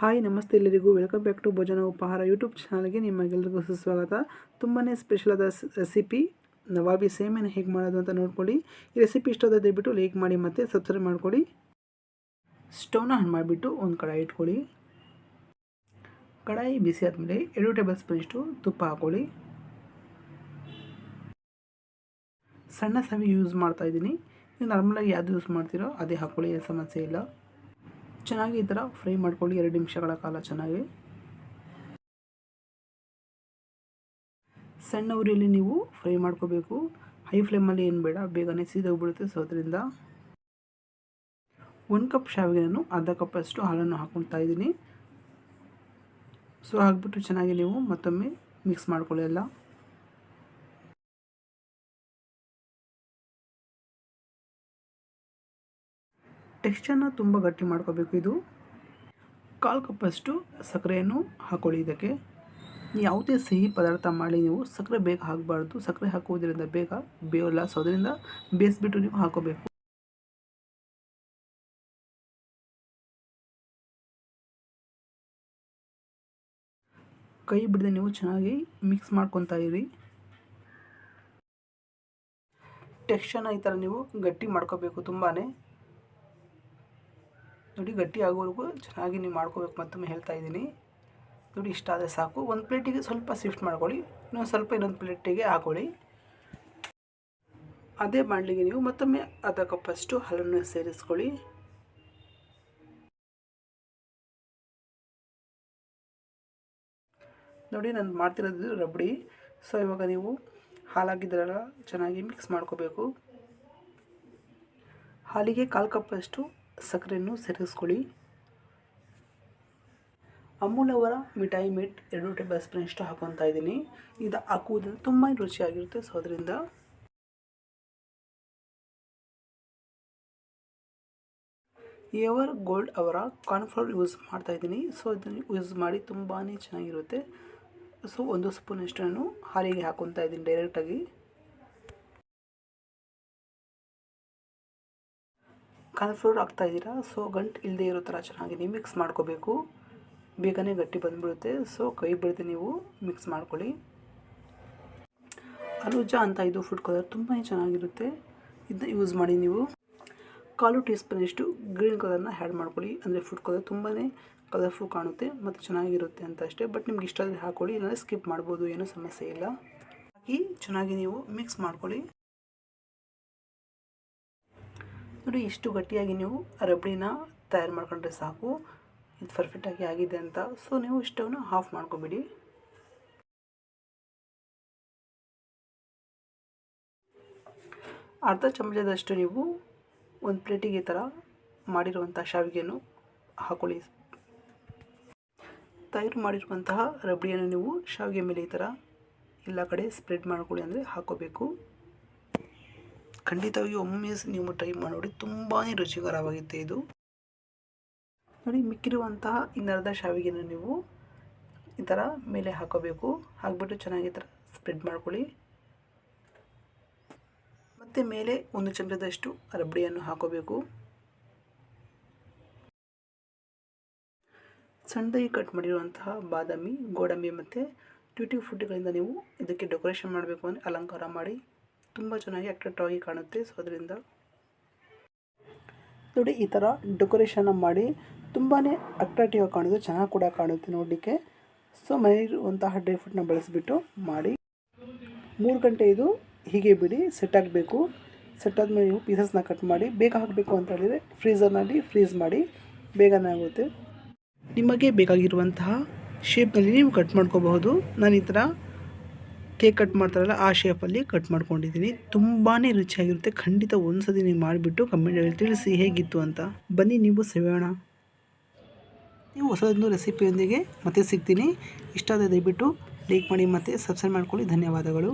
Hi, ನಮಸ್ತೆ ಎಲ್ಲರಿಗೂ. Welcome back to ಭೋಜನ ಉಪಹಾರ ಯೂಟ್ಯೂಬ್ ಚಾನಲ್ಗೆ ನಿಮಗೆಲ್ಲರಿಗೂ ಸುಸ್ವಾಗತ. ತುಂಬಾ ಸ್ಪೆಷಲ್ ಆದ ರೆಸಿಪಿ ನವಾಬಿ ಸೇಮೆನ ಹೇಗೆ ಮಾಡೋದು ಅಂತ ನೋಡ್ಕೊಳ್ಳಿ. ಈ ರೆಸಿಪಿ ಇಷ್ಟವಾದ ದಯವಿಟ್ಟು ಲೈಕ್ ಮಾಡಿ ಮತ್ತು ಸಬ್ಸ್ಕ್ರೈಬ್ ಮಾಡ್ಕೊಳ್ಳಿ. ಸ್ಟವ್ನ ಆನ್ ಮಾಡಿಬಿಟ್ಟು ಒಂದು ಕಡಾಯಿ ಇಟ್ಕೊಳ್ಳಿ. ಕಡಾಯಿ ಬಿಸಿ ಆದಮೇಲೆ ಎರಡು ಟೇಬಲ್ ಸ್ಪೂನಷ್ಟು ತುಪ್ಪ ಹಾಕ್ಕೊಳ್ಳಿ. ಸಣ್ಣ ಸವಿ ಯೂಸ್ ಮಾಡ್ತಾಯಿದ್ದೀನಿ ನೀವು ನಾರ್ಮಲಾಗಿ ಯಾವುದು ಯೂಸ್ ಮಾಡ್ತೀರೋ ಅದೇ ಹಾಕ್ಕೊಳ್ಳಿ, ಏನು ಸಮಸ್ಯೆ ಇಲ್ಲ. ಚೆನ್ನಾಗಿ ಈ ಥರ ಫ್ರೈ ಮಾಡ್ಕೊಳ್ಳಿ ಎರಡು ನಿಮಿಷಗಳ ಕಾಲ ಚೆನ್ನಾಗಿ ಸಣ್ಣ ಉರಿಯಲ್ಲಿ ನೀವು ಫ್ರೈ ಮಾಡ್ಕೋಬೇಕು. ಹೈ ಫ್ಲೇಮಲ್ಲಿ ಏನು ಬೇಡ, ಬೇಗನೆ ಸೀದೋಗ್ಬಿಡುತ್ತೆ. ಸೊ, ಅದರಿಂದ ಒಂದು ಕಪ್ ಶಾವಿಗೆಯನ್ನು, ಅರ್ಧ ಕಪ್ಪಷ್ಟು ಹಾಲನ್ನು ಹಾಕ್ಕೊಳ್ತಾ ಇದ್ದೀನಿ. ಸೊ, ಹಾಕ್ಬಿಟ್ಟು ಚೆನ್ನಾಗಿ ನೀವು ಮತ್ತೊಮ್ಮೆ ಮಿಕ್ಸ್ ಮಾಡ್ಕೊಳ್ಳಿ ಎಲ್ಲ ಟೆಕ್ಸ್ಚರ್ನ ತುಂಬ ಗಟ್ಟಿ ಮಾಡ್ಕೋಬೇಕು ಇದು. ಕಾಲು ಕಪ್ಪಷ್ಟು ಸಕ್ಕರೆಯನ್ನು ಹಾಕೊಳ್ಳಿ ಇದಕ್ಕೆ. ಯಾವುದೇ ಸಿಹಿ ಪದಾರ್ಥ ಮಾಡಿ ನೀವು ಸಕ್ಕರೆ ಬೇಗ ಹಾಕಬಾರ್ದು. ಸಕ್ಕರೆ ಹಾಕುವುದರಿಂದ ಬೇಗ ಬೇವಲ್ಲ ಸೊ ಅದರಿಂದ ಬೇಯಿಸ್ಬಿಟ್ಟು ನೀವು ಹಾಕೋಬೇಕು. ಕೈ ಬಿಡದೆ ನೀವು ಚೆನ್ನಾಗಿ ಮಿಕ್ಸ್ ಮಾಡ್ಕೊತಾ ಇರಿ. ಟೆಕ್ಸ್ಚರ್ನ ಈ ಥರ ನೀವು ಗಟ್ಟಿ ಮಾಡ್ಕೋಬೇಕು ತುಂಬಾ ನೋಡಿ ಗಟ್ಟಿ ಆಗೋವರೆಗೂ ಚೆನ್ನಾಗಿ ನೀವು ಮಾಡ್ಕೋಬೇಕು ಮತ್ತೊಮ್ಮೆ ಹೇಳ್ತಾ ಇದ್ದೀನಿ. ನೋಡಿ, ಇಷ್ಟ ಆದರೆ ಸಾಕು. ಒಂದು ಪ್ಲೇಟಿಗೆ ಸ್ವಲ್ಪ ಶಿಫ್ಟ್ ಮಾಡ್ಕೊಳ್ಳಿ. ಇನ್ನೊಂದು ಸ್ವಲ್ಪ ಇನ್ನೊಂದು ಪ್ಲೇಟಿಗೆ ಹಾಕೊಳ್ಳಿ. ಅದೇ ಬಾಣಲಿಗೆ ನೀವು ಮತ್ತೊಮ್ಮೆ ಅರ್ಧ ಕಪ್ಪಷ್ಟು ಹಾಲನ್ನು ಸೇರಿಸ್ಕೊಳ್ಳಿ. ನೋಡಿ, ನಾನು ಮಾಡ್ತಿರೋದು ರಬಡಿ. ಸೊ ಇವಾಗ ನೀವು ಹಾಲಾಗಿದ್ದರೆಲ್ಲ ಚೆನ್ನಾಗಿ ಮಿಕ್ಸ್ ಮಾಡ್ಕೋಬೇಕು. ಹಾಲಿಗೆ ಕಾಲು ಕಪ್ಪಷ್ಟು ಸಕ್ಕರೆಯನ್ನು ಸೇರಿಸ್ಕೊಳ್ಳಿ. ಅಮೂಲ್ ಅವರ ಮಿಠಾಯಿ ಮಿಟ್ ಎರಡು ಟೇಬಲ್ ಸ್ಪೂನ್ ಇಷ್ಟು ಹಾಕೊತಾ ಇದ್ದೀನಿ. ಇದು ಹಾಕುವುದರಿಂದ ತುಂಬ ರುಚಿಯಾಗಿರುತ್ತೆ ಸೊ ಅದರಿಂದ ಎವರ್ ಗೋಲ್ಡ್ ಅವರ ಕಾರ್ನ್ಫ್ಲೋರ್ ಯೂಸ್ ಮಾಡ್ತಾ ಇದ್ದೀನಿ. ಸೊ ಇದನ್ನು ಯೂಸ್ ಮಾಡಿ ತುಂಬಾ ಚೆನ್ನಾಗಿರುತ್ತೆ. ಸೊ ಒಂದು ಸ್ಪೂನ್ ನಾನು ಹಾಲಿಗೆ ಹಾಕೊತಾ ಇದ್ದೀನಿ ಡೈರೆಕ್ಟಾಗಿ ಕಾರ್ನ್ಫ್ಲೋರ್ ಇದ್ದೀರಾ? ಸೊ ಗಂಟು ಇಲ್ಲದೆ ಇರೋ ಥರ ಚೆನ್ನಾಗಿ ನೀವು ಮಿಕ್ಸ್ ಮಾಡ್ಕೋಬೇಕು. ಬೇಗನೆ ಗಟ್ಟಿ ಬಂದುಬಿಡುತ್ತೆ. ಸೊ ಕೈ ಬಿಡದೆ ನೀವು ಮಿಕ್ಸ್ ಮಾಡ್ಕೊಳ್ಳಿ. ಅಲುಜ ಅಂತ ಇದು ಫುಡ್ ಕಲರ್ ತುಂಬಾ ಚೆನ್ನಾಗಿರುತ್ತೆ. ಇದನ್ನ ಯೂಸ್ ಮಾಡಿ ನೀವು. ಕಾಲು ಟೀ ಸ್ಪೂನಷ್ಟು ಗ್ರೀನ್ ಕಲರ್ನ ಆ್ಯಡ್ ಮಾಡ್ಕೊಳ್ಳಿ. ಅಂದರೆ ಫುಡ್ ಕಲರ್ ತುಂಬಾ ಕಲರ್ಫುಲ್ ಕಾಣುತ್ತೆ ಮತ್ತು ಚೆನ್ನಾಗಿರುತ್ತೆ ಅಂತ ಅಷ್ಟೇ. ಬಟ್ ನಿಮ್ಗೆ ಇಷ್ಟ ಆದರೆ ಹಾಕ್ಕೊಳ್ಳಿ ಇಲ್ಲಾಂದರೆ ಸ್ಕಿಪ್ ಮಾಡ್ಬೋದು. ಏನೂ ಸಮಸ್ಯೆ ಇಲ್ಲ. ಹಾಕಿ ಚೆನ್ನಾಗಿ ನೀವು ಮಿಕ್ಸ್ ಮಾಡ್ಕೊಳ್ಳಿ. ನೋಡಿ ಇಷ್ಟು ಗಟ್ಟಿಯಾಗಿ ನೀವು ರಬಡಿನ ತಯಾರು ಮಾಡ್ಕೊಂಡ್ರೆ ಸಾಕು. ಇದು ಪರ್ಫೆಕ್ಟಾಗಿ ಆಗಿದೆ ಅಂತ. ಸೊ ನೀವು ಇಷ್ಟವನ್ನು ಆಫ್ ಮಾಡ್ಕೊಬಿಡಿ. ಅರ್ಧ ಚಮಚದಷ್ಟು ನೀವು ಒಂದು ಪ್ಲೇಟಿಗೆ ಈ ಥರ ಮಾಡಿರುವಂಥ ಶಾವಿಗೆಯನ್ನು ಹಾಕೊಳ್ಳಿ. ತಯಾರು ಮಾಡಿರುವಂತಹ ರಬಡಿಯನ್ನು ನೀವು ಶಾವಿಗೆ ಮೇಲೆ ಈ ಥರ ಎಲ್ಲ ಕಡೆ ಸ್ಪ್ರೆಡ್ ಮಾಡ್ಕೊಳ್ಳಿ ಅಂದರೆ ಹಾಕೋಬೇಕು. ಖಂಡಿತವಾಗಿ ಒಮ್ಮೆ ನೀವು ಟ್ರೈ ಮಾಡಿ ತುಂಬಾ ರುಚಿಕರವಾಗಿತ್ತು ಇದು. ನೋಡಿ, ಮಿಕ್ಕಿರುವಂತಹ ಇನ್ನರ್ಧ ಶಾವಿಗೆನ ನೀವು ಈ ಥರ ಮೇಲೆ ಹಾಕೋಬೇಕು. ಹಾಕ್ಬಿಟ್ಟು ಚೆನ್ನಾಗಿ ಥರ ಸ್ಪ್ರೆಡ್ ಮಾಡ್ಕೊಳ್ಳಿ. ಮತ್ತು ಮೇಲೆ ಒಂದು ಚಮಚದಷ್ಟು ರಬ್ಬಡಿಯನ್ನು ಹಾಕೋಬೇಕು. ಸಣ್ಣದಾಗಿ ಕಟ್ ಮಾಡಿರುವಂತಹ ಬಾದಾಮಿ, ಗೋಡಂಬಿ ಮತ್ತು ಟ್ಯೂಟಿ ಫುಡ್ಗಳಿಂದ ನೀವು ಇದಕ್ಕೆ ಡೆಕೋರೇಷನ್ ಮಾಡಬೇಕು ಅಂದರೆ ಅಲಂಕಾರ ಮಾಡಿ. ತುಂಬ ಚೆನ್ನಾಗಿ ಆಗಿ ಕಾಣುತ್ತೆ. ಸೊ ಅದರಿಂದ ನೋಡಿ, ಈ ಥರ ಡೆಕೋರೇಷನ್ನ ಮಾಡಿ ತುಂಬಾ ಅಟ್ರಾಕ್ಟಿವ್ ಆಗಿ ಕಾಣುತ್ತೆ ಚೆನ್ನಾಗಿ ಕೂಡ ಕಾಣುತ್ತೆ ನೋಡಲಿಕ್ಕೆ. ಸೊ ಮನೆಯಲ್ಲಿರುವಂತಹ ಡ್ರೈ ಫ್ರೂಟ್ನ ಬಳಸಿಬಿಟ್ಟು ಮಾಡಿ ಮೂರು ಗಂಟೆ ಇದು ಹೀಗೆ ಬಿಡಿ ಸೆಟ್ ಆಗಬೇಕು. ಸೆಟ್ ಆದಮೇಲೆ ನೀವು ಪೀಸಸ್ನ ಕಟ್ ಮಾಡಿ, ಬೇಗ ಹಾಕಬೇಕು ಅಂತ ಹೇಳಿದರೆ ಫ್ರೀಝರ್ನಲ್ಲಿ ಫ್ರೀಸ್ ಮಾಡಿ, ಬೇಗನೆ ಆಗುತ್ತೆ. ನಿಮಗೆ ಬೇಕಾಗಿರುವಂತಹ ಶೇಪ್ನಲ್ಲಿ ನೀವು ಕಟ್ ಮಾಡ್ಕೋಬಹುದು. ನಾನು ಈ ಥರ ಕೇಕ್ ಕಟ್ ಮಾಡ್ತಾರಲ್ಲ, ಆ ಶೇಪಲ್ಲಿ ಕಟ್ ಮಾಡ್ಕೊಂಡಿದ್ದೀನಿ. ತುಂಬಾ ರುಚಿಯಾಗಿರುತ್ತೆ. ಖಂಡಿತ ಒಂದು ನೀವು ಮಾಡಿಬಿಟ್ಟು ಕಮೆಂಟಲ್ಲಿ ತಿಳಿಸಿ ಹೇಗಿತ್ತು ಅಂತ. ಬನ್ನಿ ನೀವು ಸವಿಯೋಣ. ನೀವು ಹೊಸದೊಂದು ರೆಸಿಪಿಯೊಂದಿಗೆ ಮತ್ತೆ ಸಿಗ್ತೀನಿ. ಇಷ್ಟ ಆದರೆ ದಯವಿಟ್ಟು ಲೈಕ್ ಮಾಡಿ ಮತ್ತು ಸಬ್ಸ್ಕ್ರೈಬ್ ಮಾಡ್ಕೊಳ್ಳಿ. ಧನ್ಯವಾದಗಳು.